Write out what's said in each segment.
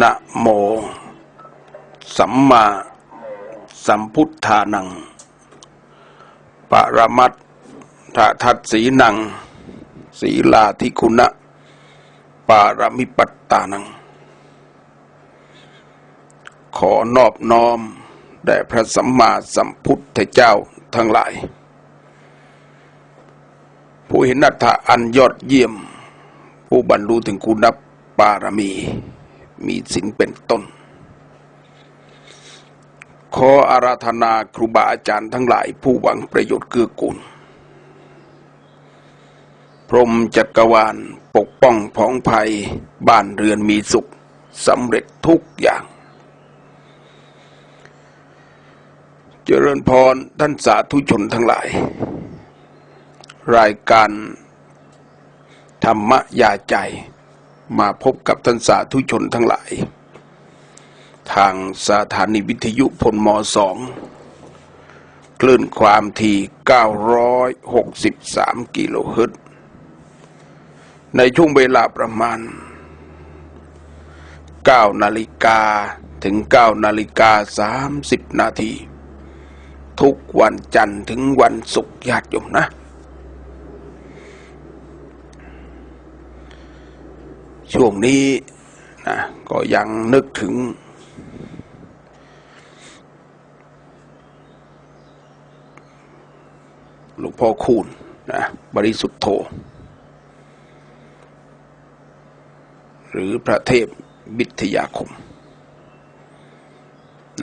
นะโม สัมมาสัมพุทธานัง ปรมัตถทัตสีนัง ศีลาธิคุณะ ปารมิปัตตานัง ขอนอบน้อมแด่พระสัมมาสัมพุทธเจ้าทั้งหลาย ผู้เห็นอัตถะอันยอดเยี่ยม ผู้บรรลุถึงคุณปารมี มีสินเป็นต้น ขออาราธนาครูบาอาจารย์ทั้งหลายผู้หวังประโยชน์เกื้อกูล พรมจักรวาลปกป้องผองภัย บ้านเรือนมีสุขสำเร็จทุกอย่าง เจริญพรท่านสาธุชนทั้งหลาย รายการธรรมยาใจ มาพบกับท่านสาธุชนทั้งหลาย ทางสถานีวิทยุพลมสองคลื่นความถี่ 963 กิโลเฮิรตซ์ในช่วงเวลาประมาณ 9 นาฬิกาถึง 9 นาฬิกา 30 นาที ทุกวันจันทร์ถึงวันศุกร์ญาติโยมนะ ช่วงนี้นะก็ยังนึกถึง หลวงพ่อคูณนะบริสุทธโธ หรือพระเทพวิทยาคม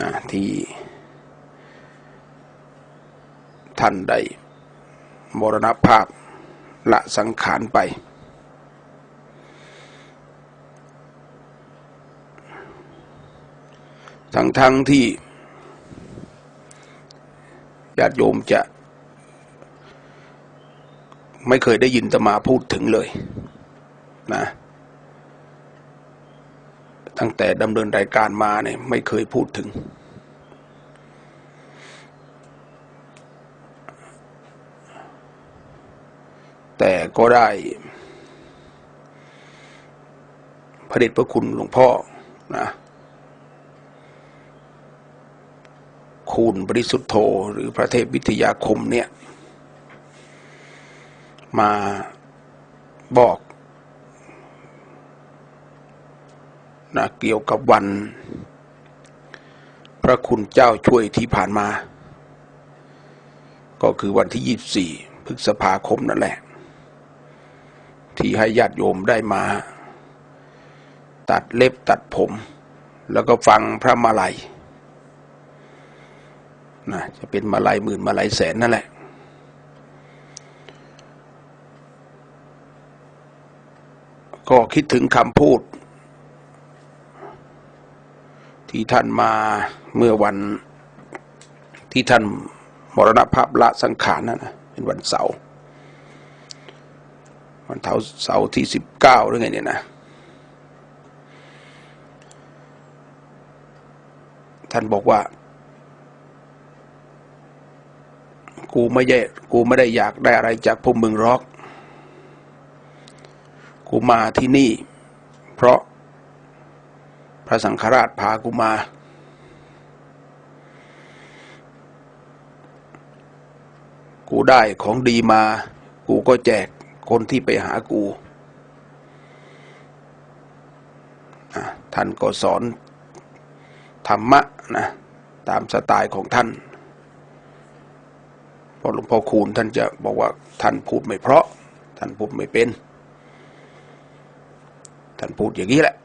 นะที่ท่านได้มรณภาพละสังขารไป ทั้งทั้งที่ญาติโยมจะ ไม่เคยได้ยินตมาพูดถึงเลยนะ ตั้งแต่ดำเนินรายการมาเนี่ยไม่เคยพูดถึง แต่ก็ได้พระเดชพระคุณหลวงพ่อ นะคูณบริสุทธโธหรือพระเทพวิทยาคมเนี่ย มาบอกนะเกี่ยวกับวัน พระคุณเจ้าช่วยที่ผ่านมา ก็คือวันที่ยี่สี่พฤษภาคมนั่นแหละ ที่ให้ญาติโยมได้มา ตัดเล็บตัดผม แล้วก็ฟังพระมาลัยนะจะเป็นมาลัยหมื่นมาลัยแสนนั่นแหละ ก็คิดถึงคำพูด ที่ท่านมาเมื่อวันที่ท่านมรณภาพละสังขารนั่นนะเป็นวันเสาร์วันเสาร์เสาร์ที่สิบเก้าหรือไงเนี่ยนะ ท่านบอกว่า กูไม่ได้กูไม่ได้อยากได้อะไรจากพวกมึงหรอก กูมาที่นี่ เพราะพระสังฆราชพากูมา กูได้ของดีมา กูก็แจกคนที่ไปหากู ท่านก็สอน ธรรมะนะตามสไตล์ของท่านเพราะหลวงพ่อคูณท่านจะบอกว่าท่านพูดไม่เพราะ ท่านพูดไม่เป็น ท่านพูดอย่างนี้แหละ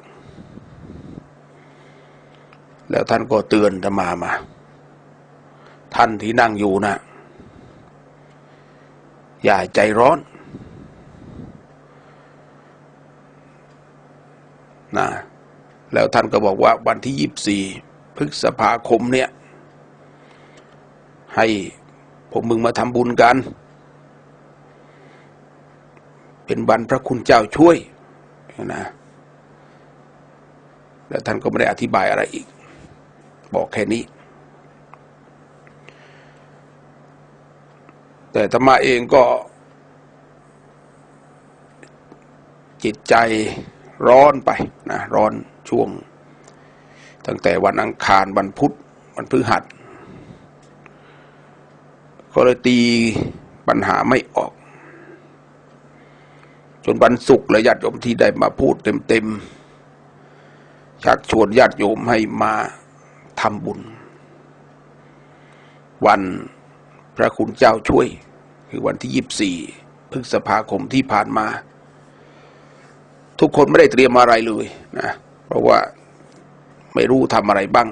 แล้วท่านก็เตือนธรรมามา ท่านที่นั่งอยู่นะอย่าใจร้อนนะแล้วท่านก็บอกว่าวันที่ยี่สิบสี่ พฤษภาคมเนี่ย ให้ผมมึงมาทำบุญกัน เป็นวันพระคุณเจ้าช่วยนะแล้วท่านก็ไม่ได้อธิบายอะไรอีก บอกแค่นี้ แต่ธรรมาเองก็ จิตใจร้อนไปนะร้อนช่วง ตั้งแต่วันอังคารวันพุธวันพฤหัส ก็เลยตีปัญหาไม่ออก จนวันศุกร์และญาติโยมที่ได้มาพูดเต็มๆชักชวนญาติโยมให้มาทำบุญ วันพระคุณเจ้าช่วย คือวันที่ยี่บสี่พฤษภาคมที่ผ่านมา ทุกคนไม่ได้เตรียมอะไรเลยนะ เพราะว่า ไม่รู้ทำอะไรบ้าง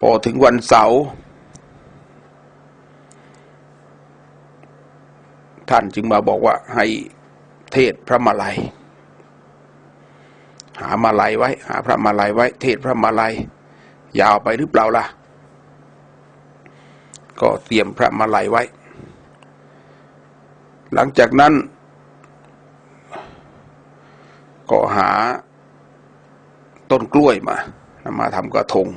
พอถึงวันเสาร์ท่านจึงมาบอกว่าให้เทศพระมาลัย หามาลัยไว้ หาพระมาลัยไว้ เทศพระมาลัย ยาวไปหรือเปล่าล่ะ ก็เตรียมพระมาลัยไว้ หลังจากนั้น ก็หา ต้นกล้วยมามาทำกระทง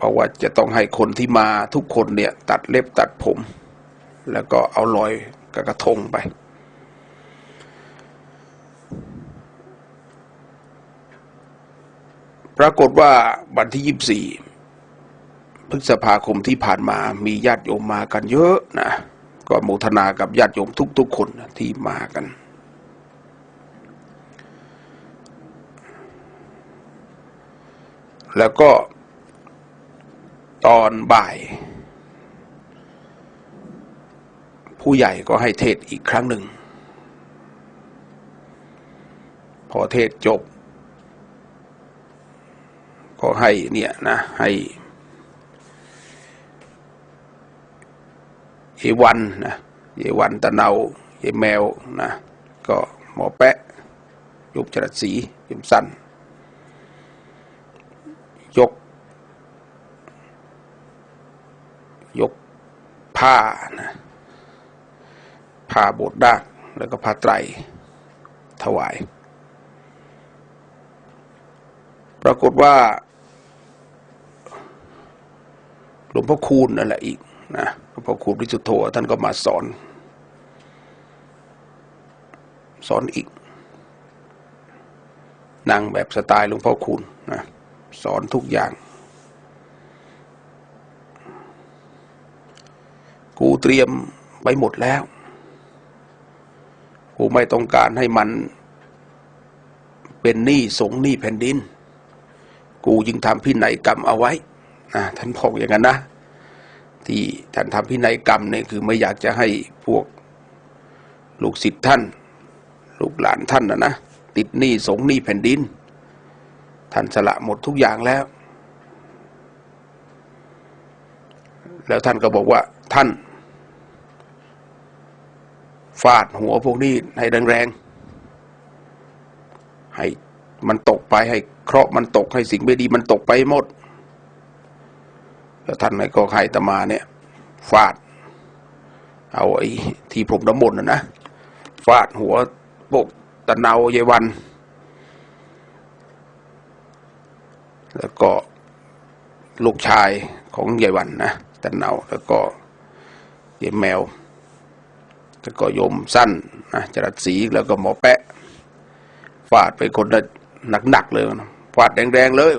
บอกว่าจะต้องให้คนที่มาทุกคนเนี่ย ตัดเล็บตัดผม แล้วก็เอาลอยกับกระทงไป ปรากฏว่าวันที่ยี่สี่พฤษภาคมที่ผ่านมามีญาติโยมมากันเยอะนะ ก็โมทนากับญาติโยมทุกๆคนที่มากัน แล้วก็ตอนบ่าย ผู้ใหญ่ก็ให้เทศอีกครั้งหนึ่ง พอเทศจบ ก็ให้เนี่ยนะให้เยวันนะเยวันตะเนาเยแมวนะก็หมอแปะยุบจรัสสียิมสั้น ยก ยกผ้านะผ้าโบดดากแล้วก็ผ้าไตรถวาย ปรากฏว่าหลวงพ่อคูณนั่นแหละอีกนะหลวงพ่อคูณวิสุทโธท่านก็มาสอน สอนอีกนั่งแบบสไตล์หลวงพ่อคูณนะ สอนทุกอย่าง กูเตรียมไว้หมดแล้ว กูไม่ต้องการให้มัน เป็นหนี้สงหนี้แผ่นดิน กูจึงทำพินัยกรรมเอาไว้นะท่านบอกอย่างนั้นนะ ที่ท่านทำพินัยกรรมเนี่ยคือไม่อยากจะให้พวกลูกศิษย์ท่าน ลูกหลานท่านนะนะติดหนี้สงหนี้แผ่นดิน ท่านสละหมดทุกอย่างแล้ว แล้วท่านก็บอกว่าท่านฟาดหัวพวกนี้ให้แรงๆ ให้มันตกไปให้เคราะห์มันตกให้สิ่งไม่ดีมันตกไปหมด แล้วท่านไหนก็ให้ตมาเนี่ย ฟาด เอาไอ้ที่พรมน้ำมนต์นะนะ ฟาดหัวพวกตะเนาเยวัน แล้วก็ลูกชายของยายวันนะตะเนาแล้วก็ยายแมว แล้วก็โยมสั้นนะจรัสสีแล้วก็หมอแปะฟาดไปคนละหนักๆเลยนะฟาดแรงๆเลย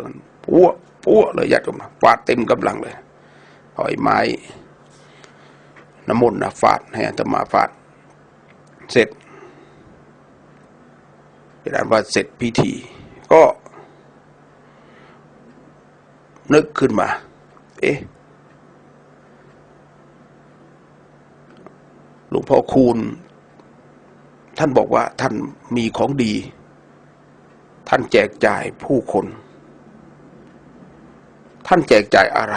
พัวพัวเลยยัดออกมาฟาดเต็มกำลังเลยเอาไอ้ไม้น้ำมนต์นะฟาดให้อาตมาฟาด เสร็จเป็นอันว่าเสร็จพิธี ก็ นึกขึ้นมา เอ๊ะหลวงพ่อคูณ ท่านบอกว่าท่านมีของดี ท่านแจกจ่ายผู้คน ท่านแจกจ่ายอะไร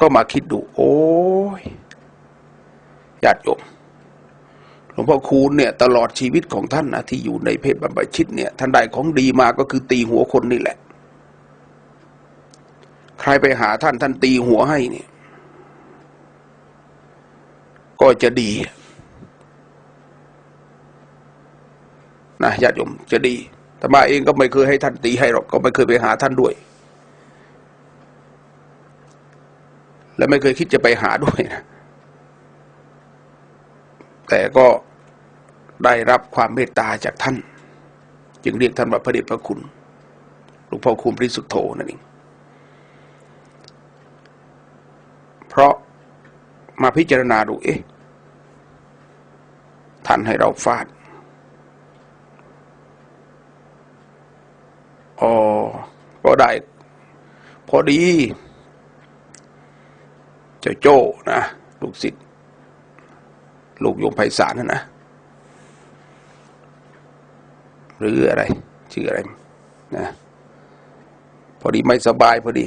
ก็มาคิดดู โอ้ยญาติโยมหลวงพ่อคูณเนี่ยตลอดชีวิตของท่านนะที่อยู่ในเพศบรรพชิตเนี่ย ท่านได้ของดีมาก็คือตีหัวคนนี่แหละ ใครไปหาท่านท่านตีหัวให้เนี่ย ก็จะดีนะญาติโยมจะดีแต่มาเองก็ไม่เคยให้ท่านตีให้หรอก ก็ไม่เคยไปหาท่านด้วย และไม่เคยคิดจะไปหาด้วยนะ แต่ก็ได้รับความเมตตาจากท่าน จึงเรียกท่านว่าพระเดชพระคุณ หลวงพ่อคุณปริสุทโธนั่นเอง เพราะ มาพิจารณาดูเอ๊ะท่านให้เราฟาดอ๋อก็ได้ พอดี เจ้าโจ้นะลูกศิษย์ลูกโยมไพศาลนะนะหรืออะไร ชื่ออะไรนะพอดีไม่สบายพอดี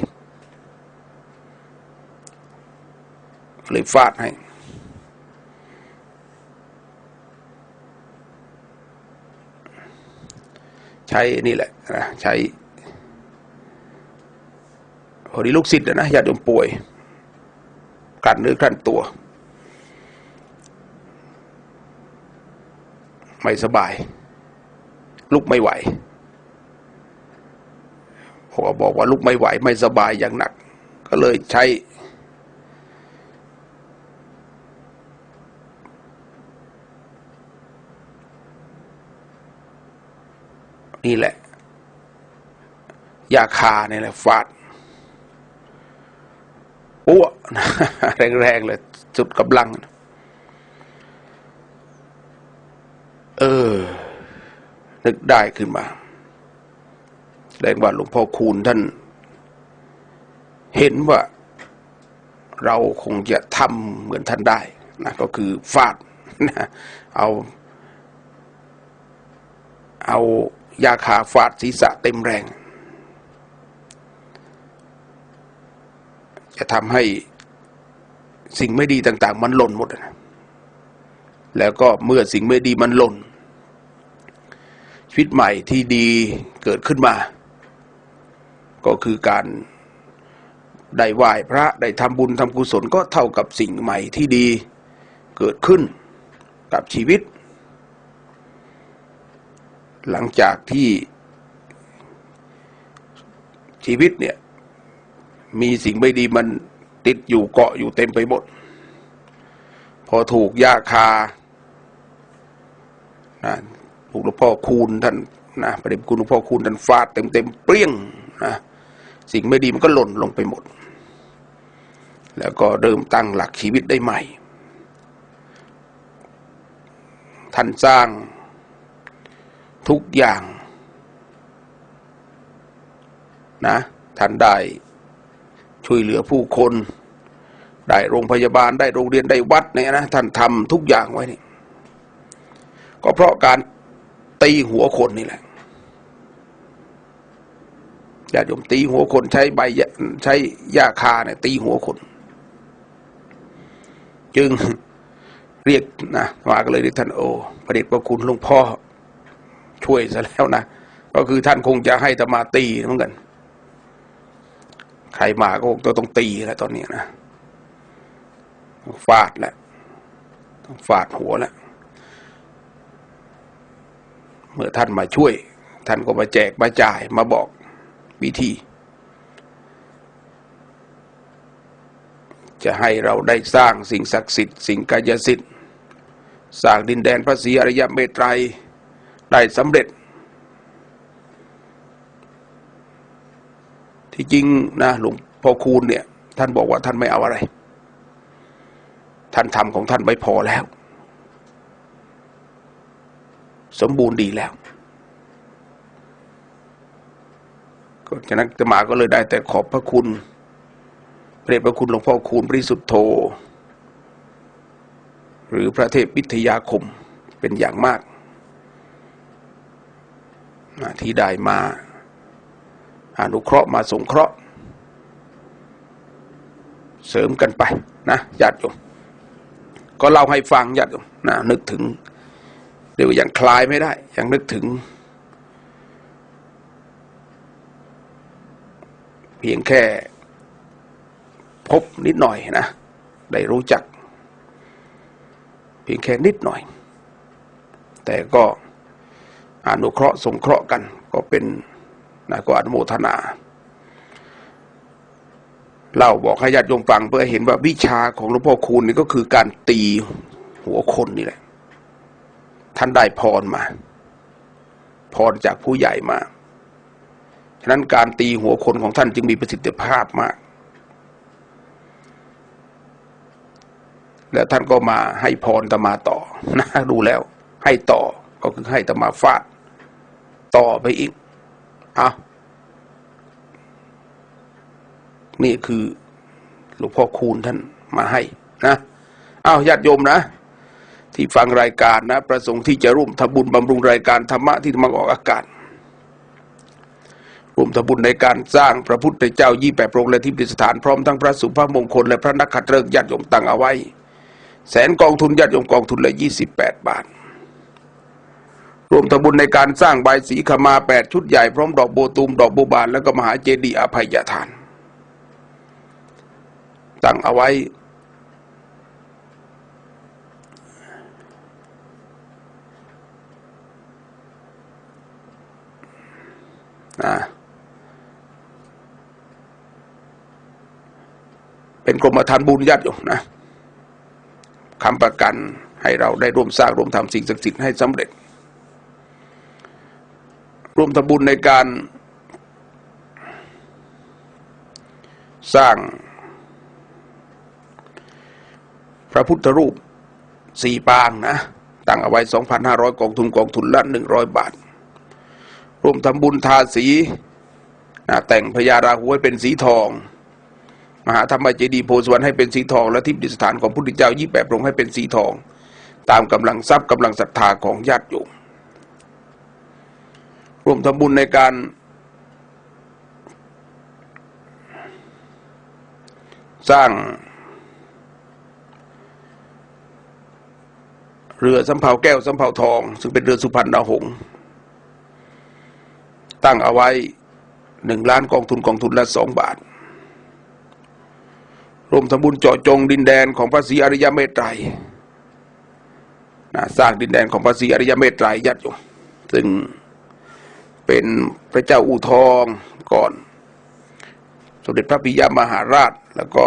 เลยฟาดให้ ใช้นี่แหละนะใช้พอดีลูกศิษย์นะญาติโยมป่วยกลั้นเนื้อกลั้นตัว ไม่สบาย ลุกไม่ไหวพอบอกว่าลุกไม่ไหว ไม่สบายอย่างหนัก ก็เลยใช้ นี่แหละยาคาเนี่ยแหละฟาดปั้วแรงๆเลยสุดกำลัง เออ นึกได้ขึ้นมาแสดงว่าหลวงพ่อคูณท่าน เห็นว่า เราคงจะทำเหมือนท่านได้นะก็คือฟาดนะเอา เอา ยาขาฟาดศีรษะเต็มแรง จะทำให้สิ่งไม่ดีต่าง ๆ มันหล่นหมดนะแล้วก็เมื่อสิ่งไม่ดีมันหล่น ชีวิตใหม่ที่ดีเกิดขึ้นมา ก็คือการได้ไหว้พระได้ทำบุญทำกุศลก็เท่ากับสิ่งใหม่ที่ดีเกิดขึ้นกับชีวิต หลังจากที่ชีวิตเนี่ย มีสิ่งไม่ดีมันติดอยู่เกาะอยู่เต็มไปหมด พอถูกยาคานะถูกหลวงพ่อคูณท่านนะประเด็นคุณหลวงพ่อคูณท่านฟาดเต็มเต็มๆเปรี้ยงนะสิ่งไม่ดีมันก็หล่นลงไปหมด แล้วก็เริ่มตั้งหลักชีวิตได้ใหม่ ท่านสร้าง ทุกอย่างนะท่านได้ช่วยเหลือผู้คน ได้โรงพยาบาลได้โรงเรียนได้วัดเนี่ยนะท่านทำทุกอย่างไว้นี่ก็เพราะการตีหัวคนนี่แหละญาติโยมตีหัวคนใช้ใบใช้ยาคาเนี่ยตีหัวคน จึงเรียกนะมาก็เลยเรียกท่านโอพระเดชพระคุณหลวงพ่อ ช่วยซะแล้วนะ ก็คือท่านคงจะให้ธรรมาตีเหมือนกัน ใครมาก็คงต้องตีแล้วตอนนี้นะฟาดแหละต้องฟาดหัวแล้วเมื่อท่านมาช่วย ท่านก็มาแจกมาจ่ายมาบอกวิธี จะให้เราได้สร้างสิ่งศักดิ์สิทธิ์สิ่งกายสิทธิ์สร้างดินแดนพระศรีอริยเมตไตรย ได้สำเร็จ ที่จริงนะหลวงพ่อคูณเนี่ย ท่านบอกว่าท่านไม่เอาอะไร ท่านทำของท่านไว้พอแล้ว สมบูรณ์ดีแล้วก็ฉะนั้นอาตมาก็เลยได้แต่ขอบพระคุณพระเดชพระคุณหลวงพ่อคูณบริสุทธโธ หรือพระเทพวิทยาคมเป็นอย่างมาก ที่ได้มาอนุเคราะห์มาสงเคราะห์ เสริมกันไปนะญาติโยมก็เล่าให้ฟังญาติโยมนะนึกถึง เดี๋ยวยังคลายไม่ได้ ยังนึกถึง เพียงแค่ พบนิดหน่อยนะ ได้รู้จัก เพียงแค่นิดหน่อย แต่ก็ อนุเคราะห์สงเคราะห์กัน ก็เป็นนะก็อนุโมทนาเล่าบอกให้ญาติโยมฟังเพื่อเห็นว่าวิชาของหลวงพ่อคูณนี่ก็คือการตีหัวคนนี่แหละ ท่านได้พรมา พรจากผู้ใหญ่มาฉะนั้นการตีหัวคนของท่านจึงมีประสิทธิภาพมาก แล้วท่านก็มาให้พรตมาต่อนะดูแล้ว ให้ต่อก็คือให้ตมาฟาด ต่อไปอีกเอานี่คือหลวงพ่อคูณท่านมาให้นะเอาญาติโยมนะ ที่ฟังรายการนะ ประสงค์ที่จะร่วมทำบุญบำรุงรายการธรรมะที่มาออกอากาศร่วมทำบุญในการสร้างพระพุทธเจ้ายี่แปดพระองค์และที่ประดิษฐานพร้อมทั้งพระสุภาพมงคลและพระนักขัตฤกษ์ญาติโยมตั้งเอาไว้ แสนกองทุนญาติโยมกองทุนละยี่สิบแปดบาท ร่วมทำบุญในการสร้างใบสีขมาแปดชุดใหญ่พร้อมดอกโบตูมดอกโบบาน แล้วก็มหาเจดีย์อภัยทาน ตั้งเอาไว้นะเป็นกรมธรรม์บุญญาติโยมนะคำประกันให้เราได้ร่วมสร้างร่วมทำสิ่งศักดิ์สิทธิ์ให้สำเร็จ วมทำบุญในการสร้างพระพุทธรูปสี่ปางนะ ตั้งเอาไว้ 2,500 กองทุนกองทุนละ 100 บาทร่วมทำบุญทาสีนะแต่งพญาราหูให้เป็นสีทอง มหาธรรมเจดีย์โพสวรรค์ให้เป็นสีทอง และทิพย์ดิสถานของพุทธเจ้ายี่แปดพระองค์ให้เป็นสีทอง ตามกำลังทรัพย์กำลังศรัทธาของญาติโยม ร่วมทำบุญในการสร้าง เรือสำเภาแก้วสำเภาทอง ซึ่งเป็นเรือสุพรรณหงษ์ตั้งเอาไว้หนึ่งล้านกองทุนกองทุนละสองบาทรวมทำบุญเจาะจงดินแดนของพระศรีอริยเมตไตรนะสร้างดินแดนของพระศรีอริยเมตไตรยัดอยู่ซึ่ง เป็นพระเจ้าอู่ทองก่อน สมเด็จพระปิยมหาราช แล้วก็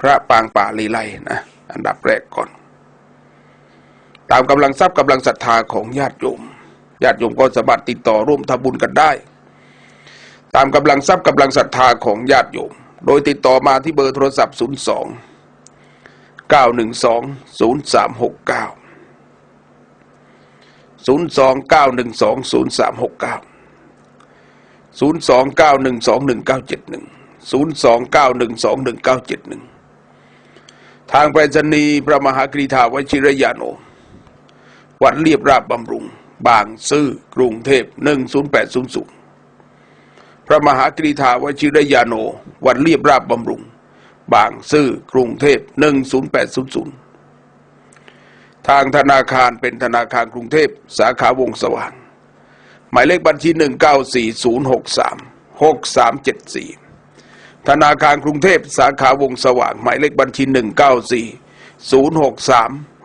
พระปางป่าลีไลนะอันดับแรกก่อน ตามกำลังทรัพย์กำลังศรัทธาของญาติโยมญาติโยมก็สามารถติดต่อร่วมทำบุญกันได้ ตามกำลังทรัพย์กำลังศรัทธาของญาติโยม โดยติดต่อมาที่เบอร์โทรศัพท์ 029121971 02 912 1971ทางไปรษณีย์พระมหากรีธาวชิรยานโนวัดเรียบราบบำรุง บางซื่อกรุงเทพ10800พระมหากรีธาวชิรยานโนวัดเรียบราบบำรุง บางซื่อกรุงเทพ10800ทางธนาคารเป็นธนาคารกรุงเทพสาขาวงสว่าง หมายเลขบัญชี 194063 6374 ธนาคารกรุงเทพสาขาวงสว่าง หมายเลขบัญชี 194063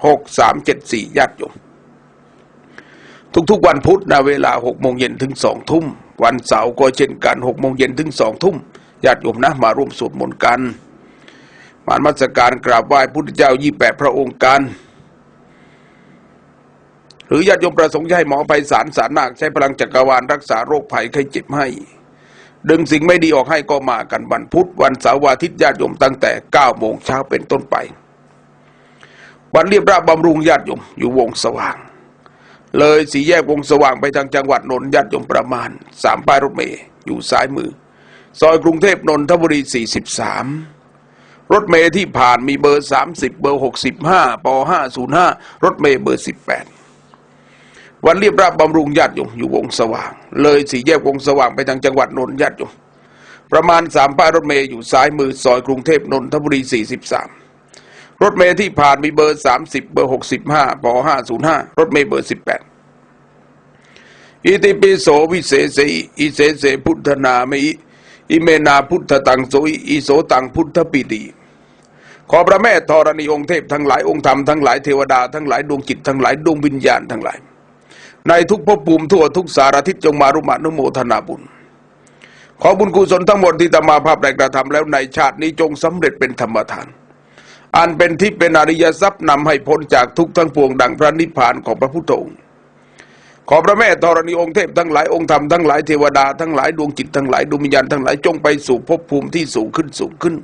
6374ญาติโยมทุกๆวันพุธนะเวลาหกโมงเย็นถึงสองทุ่ม วันเสาร์ก็เช่นกันหกโมงเย็นถึงสองทุ่มญาติโยมนะมาร่วมสวดมนต์กัน มานมัสการกราบไหว้พุทธเจ้ายี่แปดพระองค์กัน หรือญาติโยมประสงค์จะให้หมอไพศาลสารนาคใช้พลังจักรวาลรักษาโรคภัยไข้เจ็บให้ ดึงสิ่งไม่ดีออกให้ก็มากันวันพุธวันเสาร์วันอาทิตย์ญาติโยมตั้งแต่เก้าโมงเช้าเป็นต้นไปวันเรียบราบบำรุงญาติโยมอยู่วงสว่าง เลยสีแยกวงสว่างไปทางจังหวัดนนท์ญาติโยมประมาณสามป้ายรถเมย์อยู่ซ้ายมือ ซอยกรุงเทพนนทบุรี 43 รถเมย์ที่ผ่านมีเบอร์ 30 เบอร์ 65ป505 รถเมย์เบอร์ 18 วันเรียบราบบำรุงญาติโยมอยู่วงสว่าง เลยสีแยกวงสว่างไปทางจังหวัดนนท์ญาติโยมประมาณสามป้ายรถเมย์อยู่ซ้ายมือซอยกรุงเทพนนทบุรี43รถเมย์ที่ผ่านมีเบอร์30เบอร์65ป505รถเมย์เบอร์18อิติปิโสวิเศษอิอิเสเสพุทธนามิอิเมนาพุทธตังโสอิอิโสตังพุทธปิติขอพระแม่ธรณีองค์เทพทั้งหลายองค์ธรรมทั้งหลายเทวดาทั้งหลายดวงจิตทั้งหลายดวงวิญญาณทั้งหลาย ในทุกภพภูมิทั่วทุกสารทิศจงมารุมานุโมทนาบุญ ขอบุญกุศลทั้งหมดที่ตมาภาพได้กระทำแล้วในชาตินี้จงสำเร็จเป็นธรรมทาน อันเป็นที่เป็นอริยทรัพย์นำให้พ้นจากทุกทั้งปวงดังพระนิพพานของพระพุทธองค์ขอพระแม่ธรณีองค์เทพทั้งหลายองค์ธรรมทั้งหลายเทวดาทั้งหลายดวงจิตทั้งหลายดวงวิญญาณทั้งหลายจงไปสู่ภพภูมิที่สูงขึ้นสูงขึ้น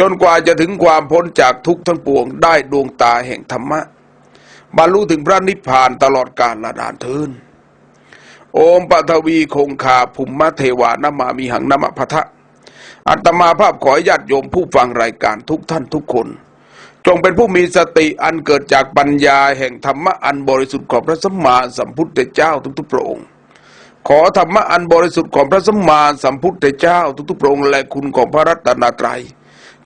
จนกว่าจะถึงความพ้นจากทุกทั้งปวงได้ดวงตาแห่งธรรมะ บรรลุถึงพระนิพพานตลอดกาลละดานเทินโอมปฐวีคงคาภุมมะเทวานามามีหังนามะพะทะอัตมาภาพขอญาติโยมผู้ฟังรายการทุกท่านทุกคน จงเป็นผู้มีสติอันเกิดจากปัญญาแห่งธรรมะอันบริสุทธิ์ของพระสัมมาสัมพุทธเจ้าทุกๆพระองค์ ขอธรรมะอันบริสุทธิ์ของพระสัมมาสัมพุทธเจ้าทุกๆพระองค์และคุณของพระรัตนตรัย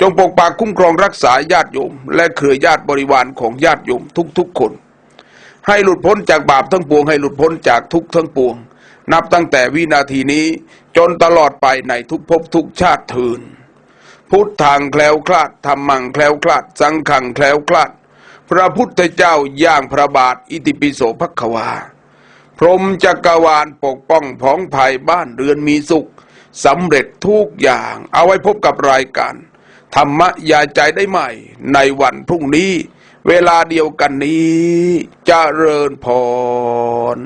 จงปกปักคุ้มครองรักษาญาติโยม และเครือญาติบริวารของญาติโยมทุกๆคน ให้หลุดพ้นจากบาปทั้งปวง ให้หลุดพ้นจากทุกทั้งปวง นับตั้งแต่วินาทีนี้จนตลอดไปในทุกภพทุกชาติทืน พุทธังแคล้วคลาดธรรมังแคล้วคลาดสังขังแคล้วคลาด พระพุทธเจ้าย่างพระบาทอิติปิโสภควา พรหมจักรวาลปกป้องผองภัยบ้านเรือนมีสุขสำเร็จทุกอย่าง เอาไว้พบกับรายการ ธรรมะยาใจได้ใหม่ ในวันพรุ่งนี้ เวลาเดียวกันนี้จเจริญพร